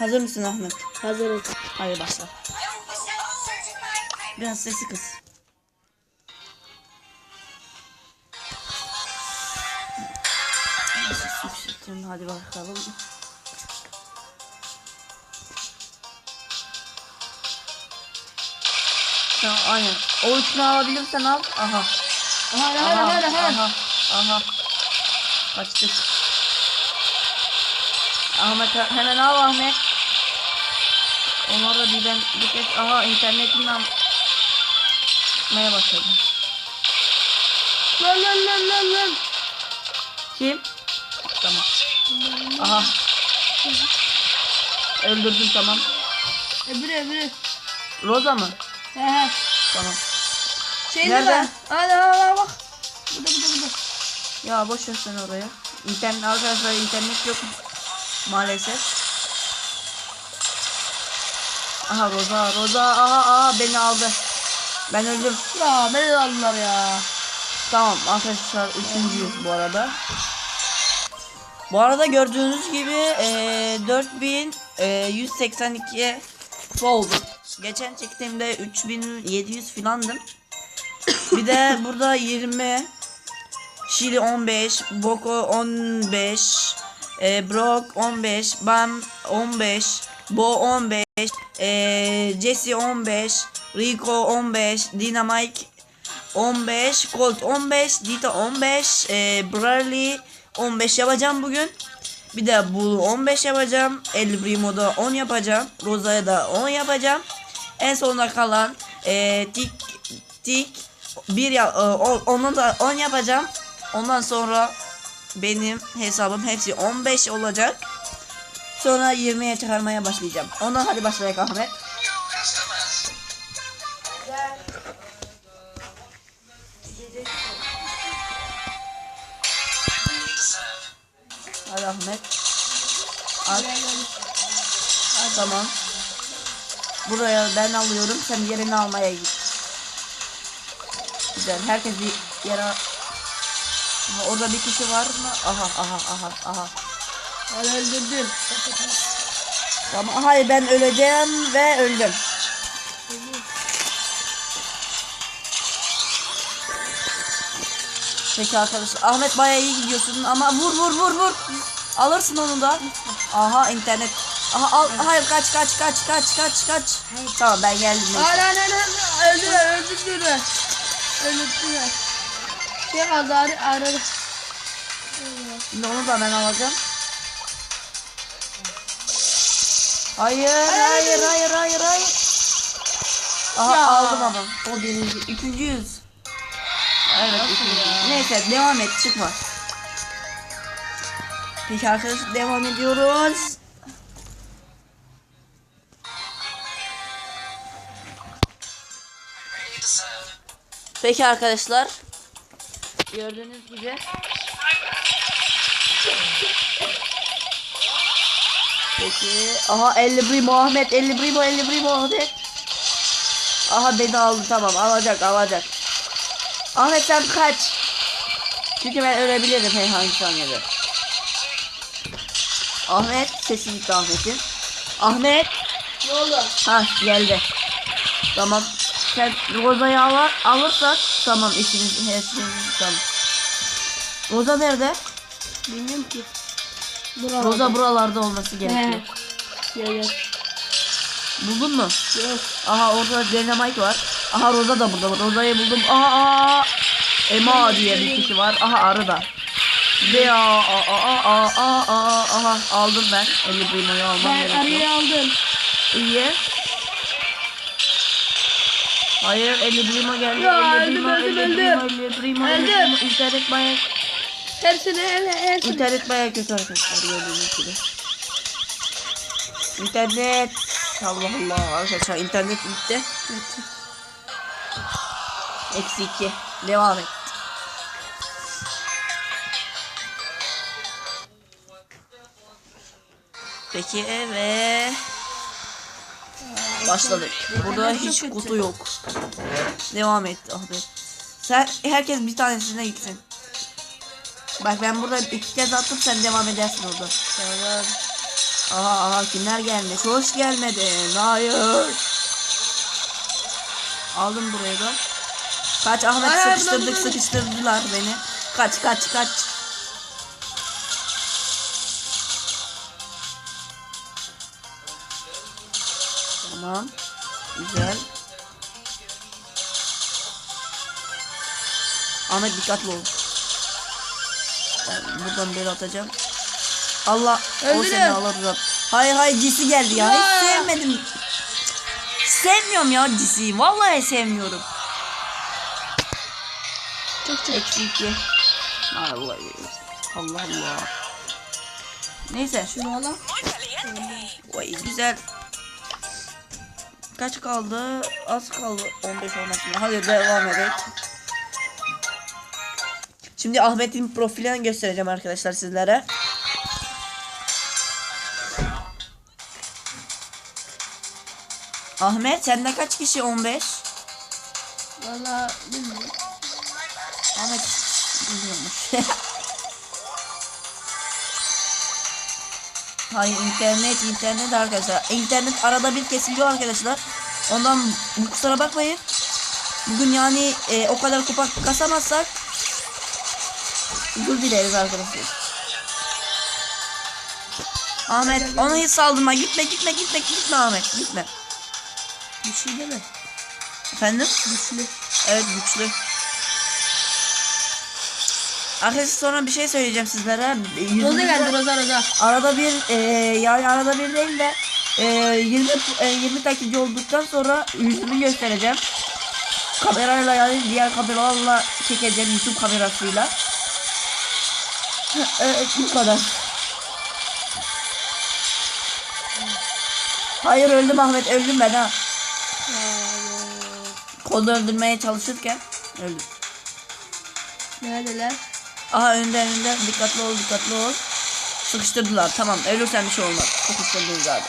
Hazır mısın Ahmet? Hazırız. Hadi başla. Biraz sesi kız. Hadi bakalım. Tamam aynen. O üçünü alabilirsen al. Aha. Hadi Aha. hadi hadi hadi. Aha. Aha. Kaçtık. Ahmet hemen al Ahmet. Onlar da birden bir kez aha internetinden yapmaya başladı. Lan lan lan lan lan. Kim? Tamam. Aha. Öldürdüm tamam. Öbürü öbürü. Roza mı? He he. Tamam. Şey Nerede? Nerede? Hadi hadi bak. Burada burada burada. Ya boş ver sen oraya. İnternet arkadaşlar internet yok maalesef. Aha Roza Roza aha aha beni aldı. Ben öldüm. Ya beni aldılar ya. Tamam arkadaşlar üçüncüyüz bu arada. Bu arada gördüğünüz gibi eee 4182 kupa oldu. Geçen çektiğimde 3700 filandım. Bir de burada 20 Şili 15, Boko 15, e, Brock 15, Bam 15, Bo 15, e, Jesse 15, Rico 15, Dynamite 15, Colt 15, Dita 15, e, Bradley 15 yapacağım bugün. Bir de bu 15 yapacağım. El Primo'da 10 yapacağım. Rosa'ya da 10 yapacağım. En sonuna kalan e, tik tik bir ya, e, o- onu da 10 yapacağım. Ondan sonra benim hesabım hepsi 15 olacak. Sonra 20'ye çıkarmaya başlayacağım. Ondan hadi başlayalım Ahmet. Hadi Ahmet. At. At, tamam. Buraya ben alıyorum. Sen yerini almaya git. Güzel. Herkes bir yere... Orada bir kişi var mı? Aha aha aha aha. Ben öldürdüm. Tamam. Hayır ben öleceğim ve öldüm. Peki arkadaşlar. Ahmet bayağı iyi gidiyorsun ama vur vur vur vur. Alırsın onu da. Aha internet. Aha al. Hayır kaç kaç kaç kaç kaç kaç. Tamam ben geldim. Hadi hadi hadi. Öldüler öldürdüler. Öldürdüler. Kaldı hadi aradı. Şimdi onu da ben alacağım. Hayır hayır hayır hayır hayır. Aha Ya. aldım ama. O birinci. Üçüncüyüz. Evet üçüncü. Neyse devam et çıkma. Peki arkadaşlar devam ediyoruz. Peki arkadaşlar. Gördüğünüz gibi Peki. Aha 50 primo Ahmet 50 primo 50 primo Ahmet. Aha beni aldı tamam alacak alacak. Ahmet sen kaç. Çünkü ben ölebilirim herhangi saniyede. Ahmet sesi gitti Ahmet'in. Ahmet. Ne oldu? Ha geldi. Tamam. Sen Roza'yı al alırsak tamam işimiz hepsini tamam. Roza nerede? Bilmiyorum ki. Buralarda. Roza buralarda olması He. gerekiyor. Gel. Buldun mu? Yok. Aha orada Dynamite var. Aha Roza da burada. Roza'yı buldum. Aha aha. Emma diye bir kişi var. Aha arı da. Ve aa aa aa aa aa aa aha aldım ben. 50 primoyu almam Ben gerekiyor. arıyı aldım. İyi. Hayır 50 primo geldi. Ya, 50 öldüm, primo, öldüm, 50 öldüm. primo, 50 primo, 50 Hepsini hele hepsini. internet baya kötü arkadaşlar gördüğünüz gibi. İnternet. Allah Allah arkadaşlar internet bitti. Eksi 2. Devam et. Peki ve başladık. Burada hiç kutu yok. Devam et abi. Sen herkes bir tanesine gitsin. Bak ben burada iki kez attım sen devam edersin orada. Tamam. Aha aha kimler gelmiş? Hoş gelmedin. Hayır. Aldım burayı da. Kaç Ahmet hayır, sıkıştırdık dur. sıkıştırdılar beni. Kaç kaç kaç. Tamam. Güzel. Ahmet dikkatli ol. Ben buradan böyle atacağım. Allah o Öldürün. seni alır uzat. Hayır hayır cisi geldi ya. Hiç sevmedim. Sevmiyorum ya cisiyi. Vallahi sevmiyorum. Çok çok. Eksi iki. Allah Allah Allah. Neyse. Şunu al. Vay güzel. Kaç kaldı? Az kaldı. 15 olmasına. Hadi devam edelim. Şimdi Ahmet'in profilini göstereceğim arkadaşlar sizlere. Ahmet sende kaç kişi 15? Valla bilmiyorum. Ahmet bilmiyormuş. Hayır internet internet arkadaşlar. İnternet arada bir kesiliyor arkadaşlar. Ondan bu kusura bakmayın. Bugün yani e, o kadar kupa kasamazsak özür dileriz arkadaşlar. Ahmet onu hiç saldırma. Gitme gitme gitme gitme Ahmet gitme. Güçlü değil mi? Efendim? Güçlü. Evet güçlü. Arkadaşlar sonra bir şey söyleyeceğim sizlere. Roza geldi Roza Roza. Arada bir e, yani arada bir değil de e, 20 e, 20 takipçi olduktan sonra yüzümü göstereceğim. Kamerayla yani diğer kameralarla çekeceğim YouTube kamerasıyla. Evet bu kadar. Hayır öldüm Ahmet öldüm ben ha. Kolu öldürmeye çalışırken öldüm. Neredeler? Aha önde önde dikkatli ol dikkatli ol. Sıkıştırdılar tamam ölürsen bir şey olmaz. Sıkıştırdınız abi.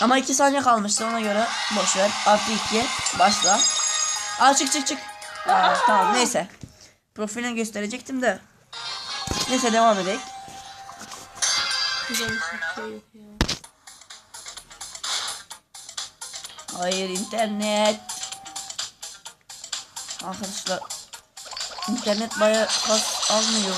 Ama iki saniye kalmıştı ona göre boş ver. Artı iki başla. Aa çık çık çık. Aa, tamam neyse. Profilini gösterecektim de. Neyse devam edelim. Güzel bir şey yok ya. Hayır internet. Arkadaşlar internet baya kas almıyor.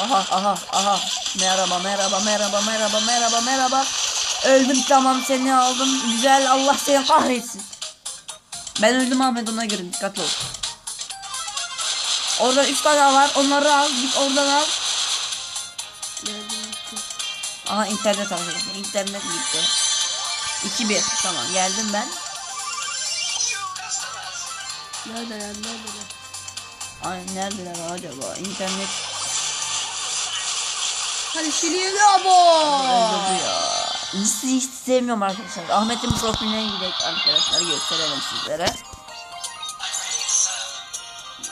Aha aha aha. Merhaba merhaba merhaba merhaba merhaba merhaba. Öldüm tamam seni aldım. Güzel Allah seni kahretsin. Ben öldüm Ahmet ona göre dikkatli ol. Orada üç tane var onları al git oradan al. Nerede? Aha internet arkadaşlar. İnternet gitti. 2-1. Tamam geldim ben. Neredeler? Neredeler? Ay neredeler acaba? İnternet Hadi Şili'ye abo. öldürdü ya. Hiç, hiç sevmiyorum arkadaşlar. Ahmet'in profiline gidelim arkadaşlar. Gösterelim sizlere.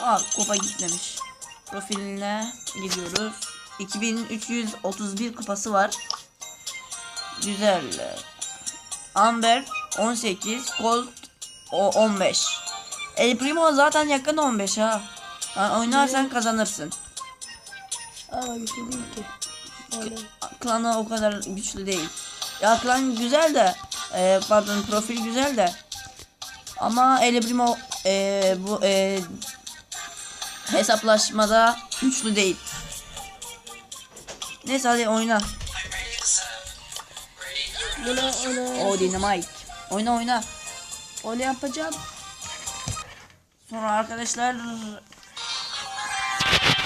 Aa kupa gitmemiş. Profiline gidiyoruz. 2331 kupası var. Güzel. Amber 18, Colt o 15. El Primo zaten yakın 15 ha. Yani oynarsan kazanırsın. Aa güçlü değil ki. Öyle. Klanı o kadar güçlü değil. Ya klan güzel de e, pardon profil güzel de ama El Primo e, bu e, hesaplaşmada güçlü değil. Neyse hadi oyna. Bunu onu, O Dynamite. Oyna oyna. onu yapacağım. Sonra arkadaşlar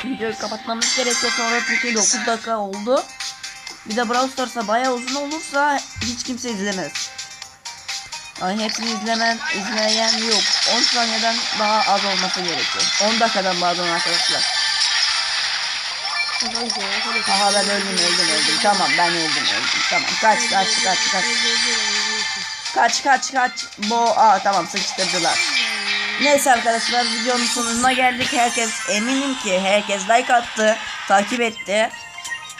videoyu kapatmamız gerekiyor. Sonra Türkiye'de 9 dakika oldu. Bir de Brawl Stars'a bayağı uzun olursa hiç kimse izlemez. Yani hepsini izlemen, izleyen yok. 10 saniyeden daha az olması gerekiyor. 10 dakikadan pardon arkadaşlar. Aha ben öldüm öldüm öldüm. Tamam ben öldüm öldüm. Tamam kaç kaç kaç kaç. Kaç kaç kaç. Bo aa tamam sıkıştırdılar. Neyse arkadaşlar videonun sonuna geldik. Herkes eminim ki herkes like attı, takip etti.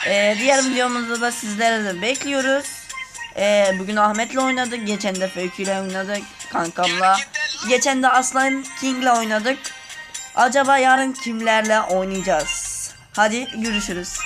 Ee, diğer videomuzda da sizlere de bekliyoruz. Ee, bugün Ahmet'le oynadık. Geçen de Föykü ile oynadık kankamla. Geçen de Aslan King'le oynadık. Acaba yarın kimlerle oynayacağız? Hadi görüşürüz.